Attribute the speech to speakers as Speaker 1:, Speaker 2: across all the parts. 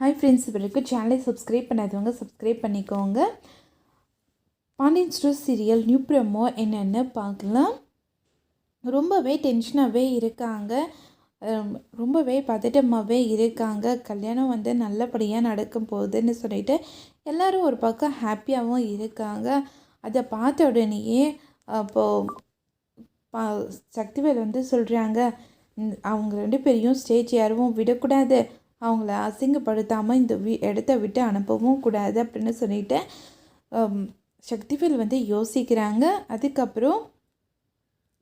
Speaker 1: Hi friends இவருக்கு சேனலை subscribe பண்ணாதவங்க சப்ஸ்கிரைப் பண்ணிக்கோங்க. Pandian store serial new promo என்னென்னு பார்க்கலாம். ரொம்பவே டென்ஷனாகவே இருக்காங்க. ரொம்பவே பதட்டமாகவே இருக்காங்க. கல்யாணம் வந்து நல்லபடியாக நடக்கும் போகுதுன்னு சொல்லிட்டு எல்லோரும் ஒரு பக்கம் ஹாப்பியாகவும் இருக்காங்க. அதை பார்த்த உடனேயே அப்போது பா சக்திவேல் வந்து சொல்கிறாங்க அவங்க ரெண்டு பேரையும் ஸ்டேஜ் யாரும் விடக்கூடாது. அவங்கள அசிங்கப்படுத்தாமல் இந்த வீ இடத்த விட்டு அனுப்பவும் கூடாது அப்படின்னு சொல்லிட்டு சக்திவேல் வந்து யோசிக்கிறாங்க. அதுக்கப்புறம்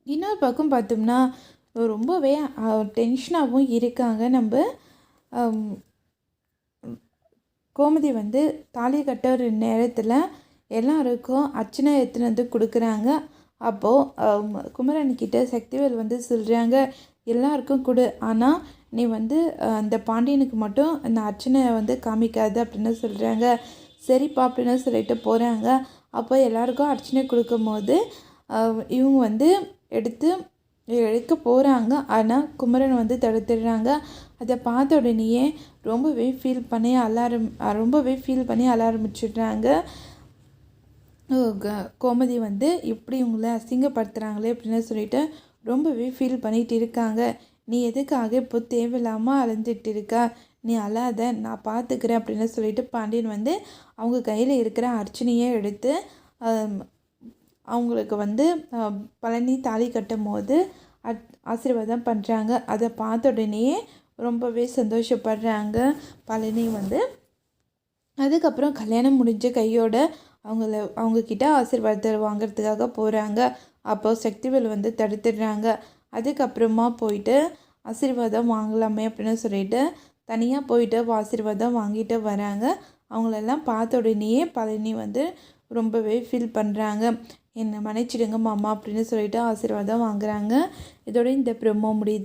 Speaker 1: இன்னொரு பக்கம் பார்த்தோம்னா ரொம்பவே டென்ஷனாகவும் இருக்காங்க. நம்ம கோமதி வந்து தாலி கட்டுற நேரத்தில் எல்லாருக்கும் அர்ச்சனை எடுத்துன்னு வந்து கொடுக்குறாங்க. அப்போது குமரன்கிட்ட சக்திவேல் வந்து சொல்கிறாங்க எல்லாருக்கும் கொடு. ஆனால் நீ வந்து அந்த பாண்டியனுக்கு மட்டும் அந்த அர்ச்சனை வந்து காமிக்காது அப்படின்னு சொல்கிறாங்க சரிப்பா அப்படின்னு சொல்லிட்டு போகிறாங்க அப்போ எல்லாருக்கும் அர்ச்சனை கொடுக்கும்போது இவங்க வந்து எடுத்து எடுக்க போகிறாங்க ஆனால் குமரன் வந்து தடுத்துடுறாங்க. அதை பார்த்த உடனேயே ரொம்பவே ஃபீல் பண்ணி அலாரம் ரொம்பவே ஃபீல் பண்ணி அலாரமிச்சிடுறாங்க. கோமதி வந்து இப்படி உங்களை அசிங்கப்படுத்துகிறாங்களே அப்படின்னு சொல்லிட்டு ரொம்பவே ஃபீல் பண்ணிகிட்டு இருக்காங்க. நீ எதுக்காக இப்போ தேவையில்லாமல் அலைஞ்சிட்டு இருக்கா நீ அழாத நான் பார்த்துக்கிறேன் அப்படின்னு சொல்லிட்டு பாண்டியன் வந்து அவங்க கையில் இருக்கிற அர்ச்சனையை எடுத்து அவங்களுக்கு வந்து பழனி தாலி கட்டும் போது அட் ஆசீர்வாதம் பண்ணுறாங்க அதை பார்த்த உடனேயே ரொம்பவே சந்தோஷப்படுறாங்க. பழனி வந்து அதுக்கப்புறம் கல்யாணம் முடிஞ்ச கையோட அவங்கள அவங்கக்கிட்ட ஆசீர்வாதத்தை வாங்குறதுக்காக போகிறாங்க அப்போ சக்திவேல் வந்து தடுத்துடுறாங்க. அதுக்கப்புறமா போயிட்டு ஆசீர்வாதம் வாங்கலாமே அப்படின்னு சொல்லிட்டு தனியாக போயிட்டு ஆசீர்வாதம் வாங்கிட்டு வராங்க. அவங்களெல்லாம் பார்த்த உடனேயே பழனி வந்து ரொம்பவே ஃபீல் பண்ணுறாங்க என்னை மன்னிச்சிடுங்க மாமா அப்படின்னு சொல்லிட்டு ஆசீர்வாதம் வாங்குறாங்க. இதோட இந்த ப்ரொமோ முடியுது.